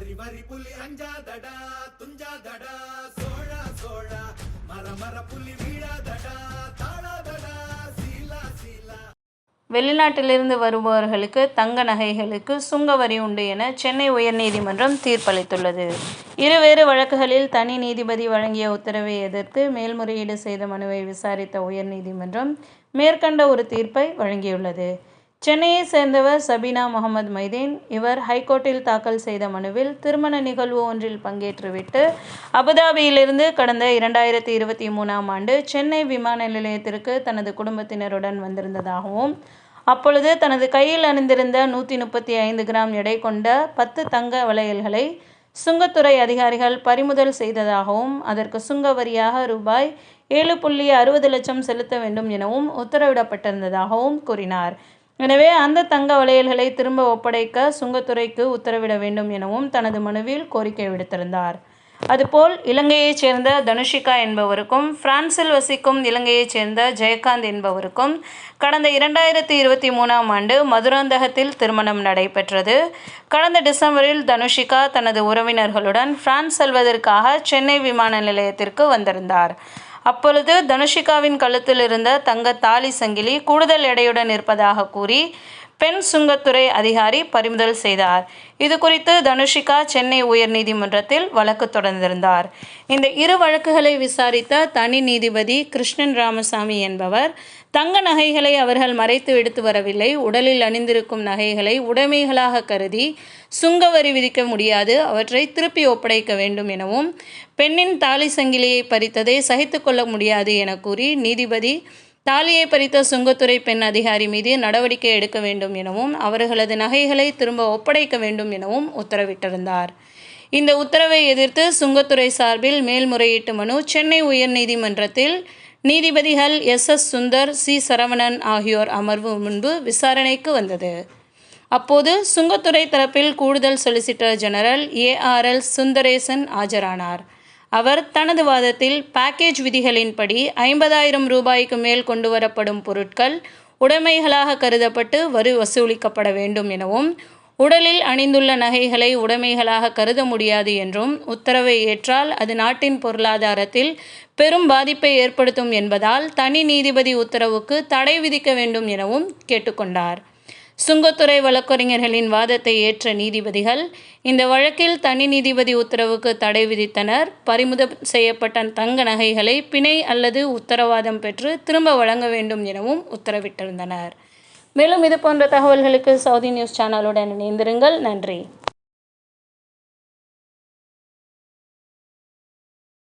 வரி வரி புலி அஞ்சாதடா துஞ்சாதடா சோழா சோழா மர மர புலி வீழாதடா தாழாதடா சீலா சீலா. வெளிநாட்டிலிருந்து வருபவர்களுக்கு தங்க நகைகளுக்கு சுங்க வரி உண்டு என சென்னை உயர்நீதிமன்றம் தீர்ப்பளித்துள்ளது. இருவேறு வழக்குகளில் தனி நீதிபதி வழங்கிய உத்தரவை எதிர்த்து மேல்முறையீடு செய்த மனுவை விசாரித்த உயர்நீதிமன்றம் மேற்கண்ட ஒரு தீர்ப்பை வழங்கியுள்ளது. சென்னையை சேர்ந்தவர் சபீனா முகமது மைதீன். இவர் ஹைகோர்ட்டில் தாக்கல் செய்த மனுவில் திருமண நிகழ்வு ஒன்றில் பங்கேற்றுவிட்டு அபுதாபியிலிருந்து கடந்த இரண்டாயிரத்தி இருபத்தி மூணாம் ஆண்டு சென்னை விமான நிலையத்திற்கு தனது குடும்பத்தினருடன் வந்திருந்ததாகவும் அப்பொழுது தனது கையில் அணிந்திருந்த நூற்றி முப்பத்தி ஐந்து கிராம் எடை கொண்ட பத்து தங்க வளையல்களை சுங்கத்துறை அதிகாரிகள் பறிமுதல் செய்ததாகவும் அதற்கு சுங்க வரியாக ரூபாய் ஏழு புள்ளி அறுபது லட்சம் செலுத்த வேண்டும் எனவும் உத்தரவிடப்பட்டிருந்ததாகவும் கூறினார். எனவே அந்த தங்க வளையல்களை திரும்ப ஒப்படைக்க சுங்கத்துறைக்கு உத்தரவிட வேண்டும் எனவும் தனது மனுவில் கோரிக்கை விடுத்திருந்தார். அதுபோல் இலங்கையைச் சேர்ந்த தனுஷிகா என்பவருக்கும் பிரான்சில் வசிக்கும் இலங்கையைச் சேர்ந்த ஜெயகாந்த் என்பவருக்கும் கடந்த இரண்டாயிரத்தி இருபத்தி மூணாம் ஆண்டு மதுராந்தகத்தில் திருமணம் நடைபெற்றது. கடந்த டிசம்பரில் தனுஷிகா தனது உறவினர்களுடன் பிரான்ஸ் செல்வதற்காக சென்னை விமான நிலையத்திற்கு வந்திருந்தார். அப்பொழுது தனுஷிகாவின் கழுத்தில் இருந்த தங்க தாலி சங்கிலி கூடுதல் எடையுடன் இருப்பதாக கூறி பெண் சுங்கத்துறை அதிகாரி பறிமுதல் செய்தார். இது குறித்து தனுஷிகா சென்னை உயர்நீதிமன்றத்தில் வழக்கு தொடர்ந்திருந்தார். இந்த இரு வழக்குகளை விசாரித்த தனி நீதிபதி கிருஷ்ணன் ராமசாமி என்பவர் தங்க நகைகளை அவர்கள் மறைத்து எடுத்து வரவில்லை. உடலில் அணிந்திருக்கும் நகைகளை உடைமைகளாக கருதி சுங்க வரி விதிக்க முடியாது. அவற்றை திருப்பி ஒப்படைக்க வேண்டும் எனவும் பெண்ணின் தாலி சங்கிலியை பறித்ததை சகித்துக்கொள்ள முடியாது என கூறி நீதிபதி தாலியை பறித்த சுங்கத்துறை பெண் அதிகாரி மீது நடவடிக்கை எடுக்க வேண்டும் எனவும் அவர்களது நகைகளை திரும்ப ஒப்படைக்க வேண்டும் எனவும் உத்தரவிட்டிருந்தார். இந்த உத்தரவை எதிர்த்து சுங்கத்துறை சார்பில் மேல்முறையீட்டு மனு சென்னை உயர்நீதிமன்றத்தில் நீதிபதிகள் S. S. Sundar C. Saravanan ஆகியோர் அமர்வு முன்பு விசாரணைக்கு வந்தது. அப்போது சுங்கத்துறை தரப்பில் கூடுதல் சொலிசிட்டர் ஜெனரல் ஏஆர்எல் சுந்தரேசன் ஆஜரானார். அவர் தனது வாதத்தில் பேக்கேஜ் விதிகளின்படி ஐம்பதாயிரம் ரூபாய்க்கு மேல் கொண்டு வரப்படும் பொருட்கள் உடைமைகளாக கருதப்பட்டு வரி வசூலிக்கப்பட வேண்டும் எனவும் உடலில் அணிந்துள்ள நகைகளை உடைமைகளாக கருத முடியாது என்றும் உத்தரவை ஏற்றால் அது நாட்டின் பொருளாதாரத்தில் பெரும் பாதிப்பை ஏற்படுத்தும் என்பதால் தனி நீதிபதி உத்தரவுக்கு தடை விதிக்க வேண்டும் எனவும் கேட்டுக்கொண்டார். சுங்கத்துறை வழக்கறிஞர்களின் வாதத்தை ஏற்ற நீதிபதிகள் இந்த வழக்கில் தனி நீதிபதி உத்தரவுக்கு தடை விதித்தனர். பறிமுதல் செய்யப்பட்ட தங்க நகைகளை பிணை அல்லது உத்தரவாதம் பெற்று திரும்ப வழங்க வேண்டும் எனவும் உத்தரவிட்டிருந்தனர். மேலும் இது போன்ற தகவல்களுக்கு சவுதி நியூஸ் சேனலுடன் இணைந்திருங்கள். நன்றி.